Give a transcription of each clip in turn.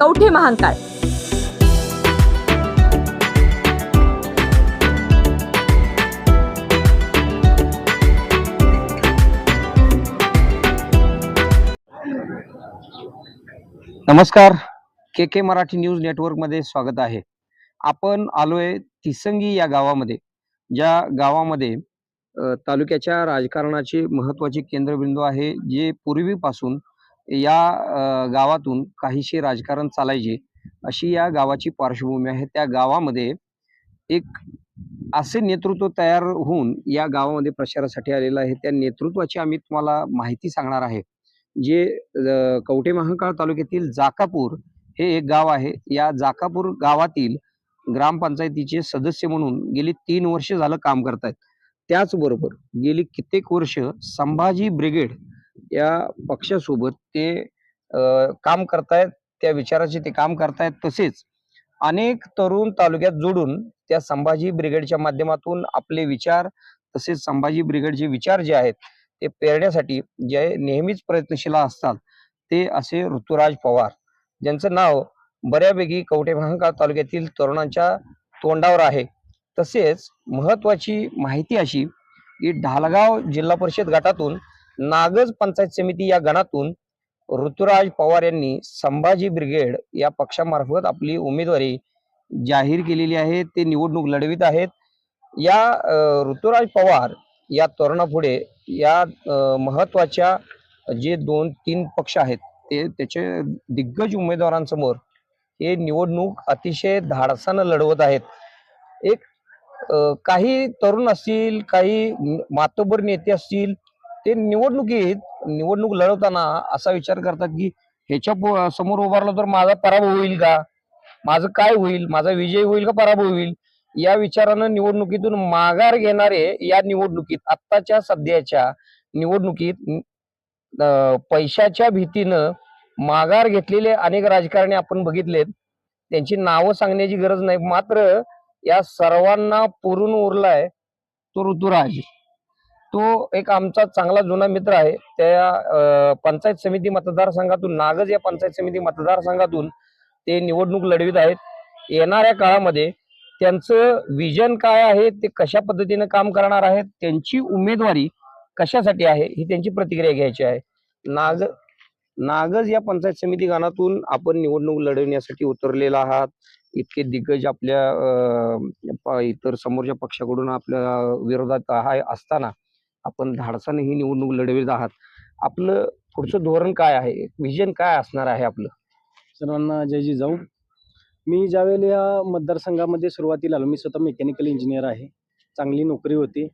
कवठे महांकाळ नमस्कार. K K Marathi news नेटवर्कमध्ये स्वागत आहे. आपण आलोय तिसंगी या गावामध्ये ज्या गावामध्ये तालुक्याच्या राजकारणाचे महत्त्वाचे केंद्रबिंदू आहे जे पूर्वीपासून या गावातून काहीशी राजकारण चालायचे अशी या गावाची पार्श्वभूमी आहे. त्या गावामध्ये एक असे नेतृत्व तयार होऊन या गावामध्ये प्रचारासाठी आलेलं आहे. त्या नेतृत्वाची आम्ही तुम्हाला माहिती सांगणार आहे. जे कवटे महाकाळ तालुक्यातील जाकापूर हे एक गाव आहे. या जाकापूर गावातील ग्रामपंचायतीचे सदस्य म्हणून गेली तीन वर्ष झालं काम करतायत. त्याचबरोबर गेली कित्येक वर्ष संभाजी ब्रिगेड या पक्षासोबत ते काम करतायत त्या विचाराचे ते काम करतायत तसेच अनेक तरुण तालुक्यात जोडून त्या संभाजी ब्रिगेडच्या माध्यमातून आपले विचार तसेच संभाजी ब्रिगेडचे विचार जे आहेत ते पेरण्यासाठी जे नेहमीच प्रयत्नशील असतात ते असे ऋतुराज पवार. ज्यांचं नाव बऱ्यापैकी कवठे महांकाळ तालुक्यातील तरुणांच्या तोंडावर आहे. तसेच महत्वाची माहिती अशी की ढालगाव जिल्हा परिषद गटातून नागज पंचायत समिती या गणातून ऋतुराज पवार यांनी संभाजी ब्रिगेड या पक्षामार्फत आपली उमेदवारी जाहीर केलेली आहे. ते निवडणूक लढवित आहेत. या ऋतुराज पवार या तरुणापुढे या महत्त्वाच्या जे दोन तीन पक्ष आहेत ते त्याचे दिग्गज उमेदवारांसमोर हे निवडणूक अतिशय धाडसानं लढवत आहेत. एक काही तरुण असतील काही मातोबर नेते असतील ते निवडणुकीत निवडणूक लढवताना असा विचार करतात की ह्याच्या समोर उभारलं तर माझा पराभव होईल का? माझं काय होईल? माझा विजय होईल का पराभव होईल? या विचारानं निवडणुकीतून माघार घेणारे या निवडणुकीत आत्ताच्या सध्याच्या निवडणुकीत पैशाच्या भीतीनं माघार घेतलेले अनेक राजकारणी आपण बघितलेत. त्यांची नावं सांगण्याची गरज नाही. मात्र या सर्वांना पुरून उरलाय तो ऋतुराज. तो एक आमचा चांगला जुना मित्र आहे. त्या पंचायत समिती मतदारसंघातून नागज या पंचायत समिती मतदारसंघातून ते निवडणूक लढवित आहेत. येणाऱ्या काळामध्ये त्यांचं विजन काय आहे? ते कशा पद्धतीने काम करणार आहेत? त्यांची उमेदवारी कशासाठी आहे? ही त्यांची प्रतिक्रिया घ्यायची आहे. नाग नागज या पंचायत समिती गानातून आपण निवडणूक लढवण्यासाठी उतरलेला आहात. इतके दिग्गज आपल्या प- इतर समोरच्या पक्षाकडून आपल्या विरोधात आहे असताना आपण धाडसाने ही निवडणूक लढवित आहात. आपलं पुढचं धोरण काय आहे? विजन काय असणार आहे आपलं? सर्वांना जय जी जाऊ मी ज्यावेळेला या मतदारसंघामध्ये सुरुवातीला आलो मी स्वतः मेकॅनिकल इंजिनियर आहे. चांगली नोकरी होती.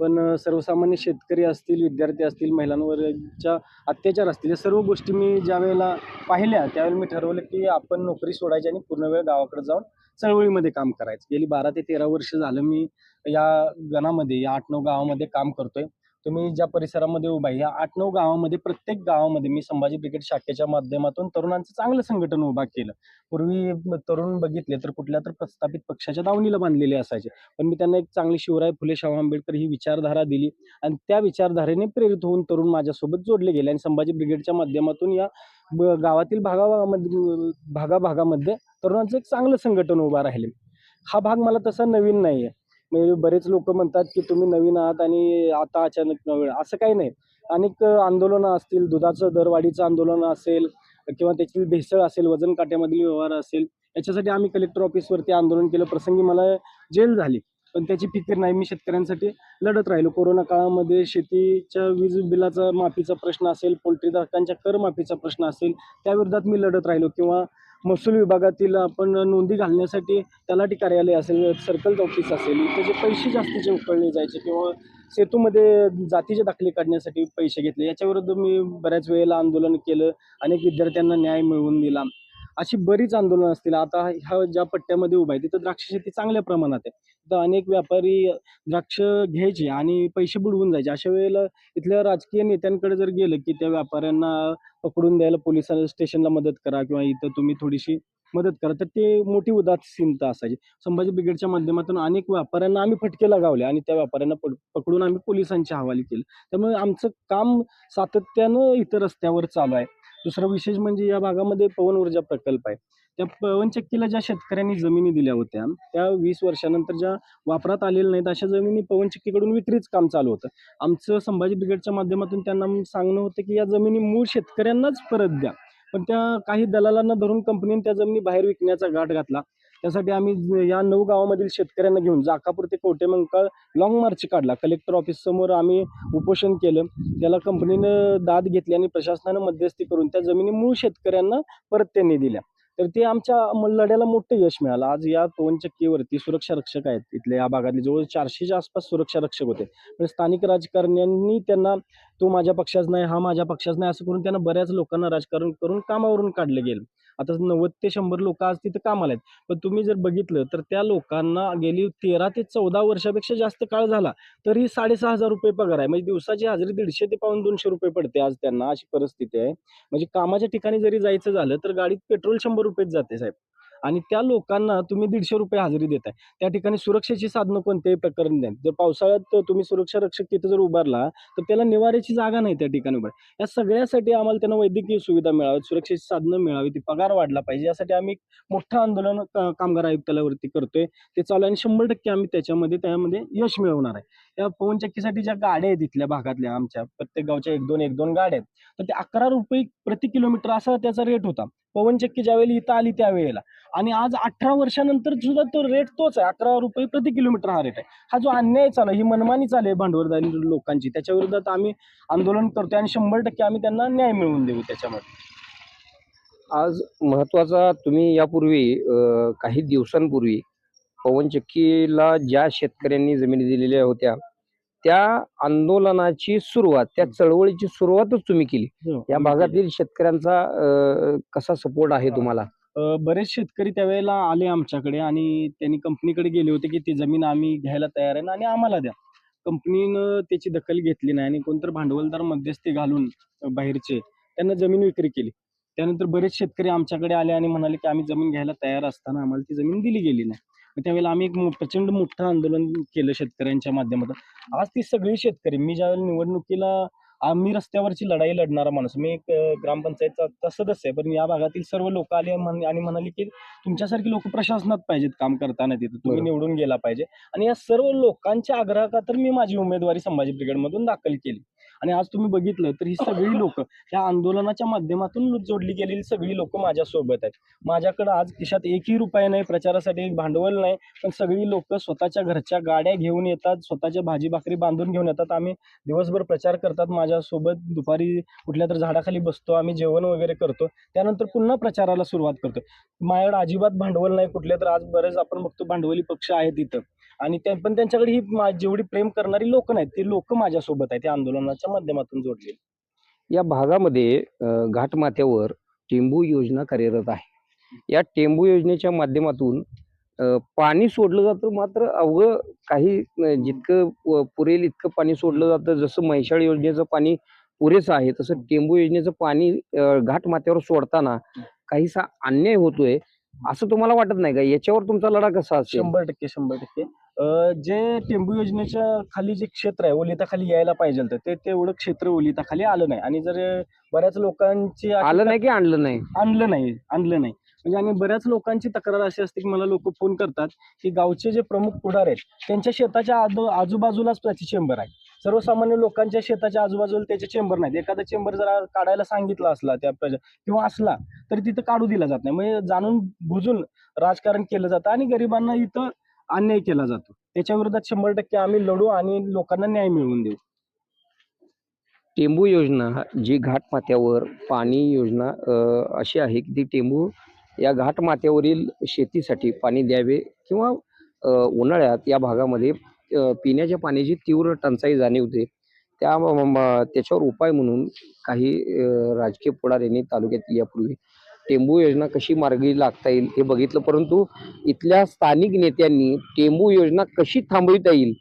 पण सर्वसामान्य शेतकरी असतील विद्यार्थी असतील महिलांवरच्या अत्याचार असतील या सर्व गोष्टी मी ज्या वेळेला पाहिल्या त्यावेळेला मी ठरवलं की आपण नोकरी सोडायची आणि पूर्ण वेळ गावाकडे जाऊन चळवळीमध्ये काम करायचं. गेली बारा ते तेरा वर्ष झालं मी या गणामध्ये या आठ नऊ गावामध्ये काम करतोय. तुम्ही ज्या परिसरामध्ये उभा आहे या आठ नऊ गावामध्ये प्रत्येक गावामध्ये मी संभाजी ब्रिगेड शाखेच्या माध्यमातून तरुणांचं चांगलं संघटन उभा केलं. पूर्वी तरुण बघितले तर कुठल्या तर प्रस्थापित पक्षाच्या दावणीला बांधलेले असायचे. पण मी त्यांना एक चांगली शिवराय फुले शाहू आंबेडकर ही विचारधारा दिली आणि त्या विचारधारेने प्रेरित होऊन तरुण माझ्यासोबत जोडले गेले आणि संभाजी ब्रिगेडच्या माध्यमातून या ब- गावातील भागाभागामध्ये भागाभागामध्ये तरुणांचं एक चांगलं संघटन उभा राहिले. हा भाग मला तसा नवीन नाही आहे म्हणजे बरेच लोक म्हणतात की तुम्ही नवीन आहात आणि आता अचानक नवीन असं काही नाही. अनेक आंदोलनं असतील दुधाचं दरवाढीचं आंदोलन असेल किंवा त्याची भेसळ असेल वजन काट्यामधील व्यवहार असेल याच्यासाठी आम्ही कलेक्टर ऑफिसवरती आंदोलन केलं. प्रसंगी मला जेल झाली पण त्याची फिकीर नाही. मी शेतकऱ्यांसाठी लढत राहिलो. कोरोना काळामध्ये शेतीच्या वीज बिलाचा माफीचा प्रश्न असेल पोल्ट्री धारकांच्या करमाफीचा प्रश्न असेल त्याविरोधात मी लढत राहिलो किंवा महसूल विभागातील आपण नोंदी घालण्यासाठी तलाठी कार्यालय असेल सर्कल ऑफिस असेल त्याचे पैसे जास्तीचे उकळले जायचे किंवा सेतूमध्ये जातीचे दाखले काढण्यासाठी पैसे घेतले याच्याविरुद्ध मी बऱ्याच वेळेला आंदोलन केलं अनेक विद्यार्थ्यांना न्याय मिळवून दिला. अशी बरीच आंदोलनं असतील. आता ह्या ज्या पट्ट्यामध्ये उभा आहे तिथं द्राक्ष शेती चांगल्या प्रमाणात आहे. तिथं अनेक व्यापारी द्राक्ष घ्यायचे आणि पैसे बुडवून जायचे. अशा वेळेला इथल्या राजकीय नेत्यांकडे जर गेलं की त्या व्यापाऱ्यांना पकडून द्यायला पोलीस स्टेशनला मदत करा किंवा इथं तुम्ही थोडीशी मदत करा. तर ते मोठी उदासीनता असायची. संभाजी ब्रिगेडच्या माध्यमातून अनेक व्यापाऱ्यांना आम्ही फटके लगावले आणि त्या व्यापाऱ्यांना पड- पकडून आम्ही पोलिसांच्या हवाली केलं. त्यामुळे आमचं काम सातत्यानं इथं रस्त्यावर चालू आहे. दुसरा विशेष म्हणजे या भागामध्ये पवन ऊर्जा प्रकल्प आहे. त्या पवनचक्कीला ज्या शेतकऱ्यांनी जमिनी दिल्या होत्या त्या वीस वर्षानंतर ज्या वापरात आलेल्या नाहीत अशा जमिनी पवनचक्कीकडून विक्रीच काम चालू होतं. आमचं संभाजी ब्रिगेडच्या माध्यमातून त्यांना सांगणं होतं की या जमिनी मूळ शेतकऱ्यांनाच परत द्या. पण त्या काही दलालांना धरून कंपनीने त्या जमिनी बाहेर विकण्याचा घाट घातला. त्यासाठी आम्ही या नऊ गावामधील शेतकऱ्यांना घेऊन जाकापूर ते कवटेमंकाळ लॉंग मार्च काढला. कलेक्टर ऑफिस समोर आम्ही उपोषण केलं. त्याला कंपनीनं दाद घेतली आणि प्रशासनानं मध्यस्थी करून त्या जमिनी मूळ शेतकऱ्यांना परत त्यांनी दिल्या. तर ते आमच्या लढ्याला मोठं यश मिळालं. आज या पवनचक्कीवरती सुरक्षा रक्षक आहेत. इथल्या या भागातले जवळ चारशेच्या आसपास सुरक्षा रक्षक होते. म्हणजे स्थानिक राजकारण्यांनी त्यांना तो माझ्या पक्षाच नाही हा माझ्या पक्षाच नाही असं करून त्यांना बऱ्याच लोकांना राजकारण करून कामावरून काढलं गेलं. आता नव्वद ते शंभर लोक आज तिथं कामाला आहेत. पण तुम्ही जर बघितलं तर त्या लोकांना गेली तेरा ते चौदा वर्षापेक्षा जास्त काळ झाला तरी साडेसहा हजार रुपये पगार आहे. म्हणजे दिवसाची हजेरी दीडशे ते पाऊन दोनशे रुपये पडते आज त्यांना अशी परिस्थिती आहे. म्हणजे कामाच्या ठिकाणी जरी जायचं झालं तर गाडीत पेट्रोल शंभर रुपयेच जाते साहेब. आणि त्या लोकांना तुम्ही दीडशे रुपये हजेरी देताय. त्या ठिकाणी सुरक्षेची साधनं कोणत्याही प्रकरण नाही जर पावसाळ्यात तुम्ही सुरक्षा रक्षक तिथं जर उभारला तर त्याला निवाऱ्याची जागा नाही त्या ठिकाणी उभार या सगळ्यासाठी आम्हाला त्यांना वैद्यकीय सुविधा मिळावी सुरक्षेची साधनं मिळावी ती पगार वाढला पाहिजे. यासाठी आम्ही मोठं आंदोलन कामगार आयुक्तालयावरती करतोय. ते चालू आहे आणि शंभर टक्के आम्ही त्याच्यामध्ये त्यामध्ये यश मिळवणार आहे. या पवनचक्कीसाठी ज्या गाड्या आहेत इथल्या भागातल्या आमच्या प्रत्येक गावच्या एक दोन एक दोन गाड्या आहेत. तर ते अकरा रुपये प्रति किलोमीटर असा त्याचा रेट होता. पवनचक्की ज्यावेळी इथं आली त्यावेळेला. आणि आज अठरा वर्षानंतर सुद्धा तो रेट तोच आहे. अकरा रुपये प्रति किलोमीटर हा रेट आहे. हा जो अन्याय चालू आहे ही मनमानी चालू आहे भांडवलदारी लोकांची. त्याच्या विरोधात आम्ही आंदोलन करतोय आणि शंभर टक्के आम्ही त्यांना न्याय मिळवून देऊ त्याच्यामध्ये. आज महत्त्वाचा तुम्ही यापूर्वी काही दिवसांपूर्वी पवनचक्कीला ज्या शेतकऱ्यांनी जमिनी दिलेल्या होत्या त्या आंदोलनाची सुरुवात त्या चळवळीची सुरुवातच तुम्ही केली. या भागातील शेतकऱ्यांचा कसा सपोर्ट आहे तुम्हाला? बरेच शेतकरी त्यावेळेला आले आमच्याकडे आणि त्यांनी कंपनीकडे गेले होते की ती जमीन आम्ही घ्यायला तयार आहे आणि आम्हाला द्या. कंपनीनं त्याची दखल घेतली नाही आणि कोणतर भांडवलदार मध्यस्थी घालून बाहेरचे त्यांना जमीन विक्री केली. त्यानंतर बरेच शेतकरी आमच्याकडे आले आणि म्हणाले की आम्ही जमीन घ्यायला तयार असताना आम्हाला ती जमीन दिली गेली नाही. त्यावेळेला आम्ही एक प्रचंड मोठं आंदोलन केलं शेतकऱ्यांच्या माध्यमातून. आज ती सगळी शेतकरी मी ज्यावेळेला निवडणुकीला आम्ही रस्त्यावरची लढाई लढणारा माणूस मी एक ग्रामपंचायतचा सदस्य आहे पण या भागातील सर्व लोक आले म्हण- आणि म्हणाले की तुमच्यासारखी लोक प्रशासनात पाहिजेत काम करताना तिथं तुम्ही. निवडून गेला पाहिजे. आणि या सर्व लोकांच्या आग्रहाखातर मी माझी उमेदवारी संभाजी ब्रिगेडमधून दाखल केली. आणि आज तुम्ही बघितलं तर ही सगळी लोक या आंदोलनाच्या माध्यमातून जोडली गेलेली सगळी लोक माझ्या सोबत आहेत. माझ्याकडे आज खिशात एकही रुपये नाही प्रचारासाठी एक भांडवल नाही पण सगळी लोक स्वतःच्या घरच्या गाड्या घेऊन येतात स्वतःच्या भाजी भाकरी बांधून घेऊन येतात. आम्ही दिवसभर प्रचार करतात माझ्यासोबत दुपारी कुठल्या तर झाडाखाली बसतो आम्ही जेवण वगैरे करतो. त्यानंतर पुन्हा प्रचाराला सुरुवात करतो. माझ्याकडे अजिबात भांडवल नाही कुठल्या तर आज बरेच आपण बघतो भांडवली पक्ष आहेत इथं. आणि त्या पण त्यांच्याकडे ही जेवढी प्रेम करणारी लोक नाहीत ती लोक माझ्यासोबत आहेत त्या आंदोलनाच्या माध्यमातून जोडलेली या भागामध्ये घाटमाथ्यावर टेंबू योजना कार्यरत आहे. या टेंबू योजनेच्या माध्यमातून पाणी सोडलं जातं मात्र अवघं काही जितकं पुरेल इतकं पाणी सोडलं जातं. जसं म्हैसाळ योजनेचं पाणी पुरेसं आहे तसं टेंबू योजनेचं पाणी घाटमाथ्यावर सोडताना काहीसा अन्याय होतोय. असं तुम्हाला वाटत नाही का? याच्यावर तुमचा लढा कसा असेल? शंभर टक्के शंभर टक्के. अं, जे टेंबू योजनेच्या खाली जे क्षेत्र आहे ओलिताखाली यायला पाहिजे होतं ते तेवढं क्षेत्र ओलिताखाली आलं नाही. आणि जर बऱ्याच लोकांची अशी आलं नाही की आणलं नाही? आणलं नाही आणलं नाही. म्हणजे आणि बऱ्याच लोकांची तक्रार अशी असते की मला लोक फोन करतात की गावचे जे प्रमुख पुढार आहेत त्यांच्या शेताच्या आजू आजूबाजूलाच त्याची चेंबर आहे सर्वसामान्य लोकांच्या शेताच्या आजूबाजूला त्याचे चेंबर नाहीत. एखादा चेंबर जरा काढायला सांगितला असला त्या प्रजा किंवा असला तरी तिथं काढू दिला जात नाही. म्हणजे जाणून बुजून राजकारण केलं जातं आणि गरिबांना इथं अन्याय केला जातो. त्याच्या विरोधात शंभर टक्के आम्ही लढू आणि लोकांना न्याय मिळवून देऊ. टेंबू योजना जी घाटमाथ्यावर पाणी योजना अशी आहे की ती टेंबू या घाटमाथ्यावरील शेतीसाठी पाणी द्यावे किंवा उन्हाळ्यात या भागामध्ये पिण्याच्या पाण्याची तीव्र टंचाई जाणीवते. त्या त्याच्यावर उपाय म्हणून काही राजकीय राजकीय पुढाऱ्यांनी तालुक्यात यापूर्वी टेंबू योजना कशी मार्गी लागता येईल हे बघितलं. परंतु इथल्या स्थानिक नेत्यांनी टेंबू योजना कशी थांबविता येईल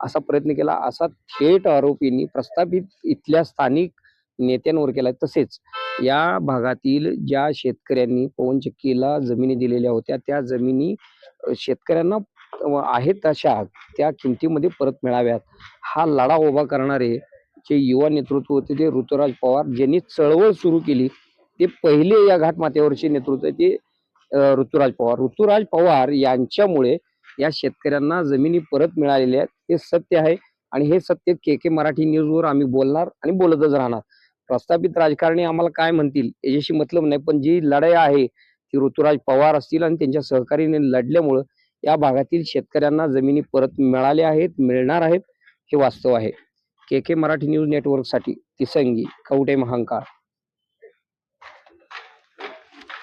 असा प्रयत्न केला. असा थेट आरोप यांनी प्रस्थापित इथल्या स्थानिक नेत्यांवर केला तसेच या भागातील ज्या शेतकऱ्यांनी पवनचक्कीला जमिनी दिलेल्या होत्या त्या जमिनी शेतकऱ्यांना आहेत तशा त्या किमतीमध्ये परत मिळाव्यात. हा लढा उभा करणारे जे युवा नेतृत्व होते ते ऋतुराज पवार ज्यांनी चळवळ सुरू केली ते पहिले या घाटमाथ्यावरचे नेतृत्व आहे ते ऋतुराज पवार. ऋतुराज पवार यांच्यामुळे या शेतकऱ्यांना जमिनी परत मिळालेल्या आहेत हे सत्य आहे. आणि हे सत्य के के मराठी न्यूजवर आम्ही बोलणार आणि बोलतच राहणार. प्रस्थापित राजकारणी आम्हाला काय म्हणतील याच्याशी मतलब नाही. पण जी लढाई आहे ती ऋतुराज पवार असतील आणि त्यांच्या सहकार्याने लढल्यामुळं या भागातील शेतकऱ्यांना जमिनी परत मिळाल्या आहेत मिळणार आहेत हे वास्तव आहे. के के मराठी न्यूज नेटवर्कसाठी तिसंगी कवटे महांकाळ.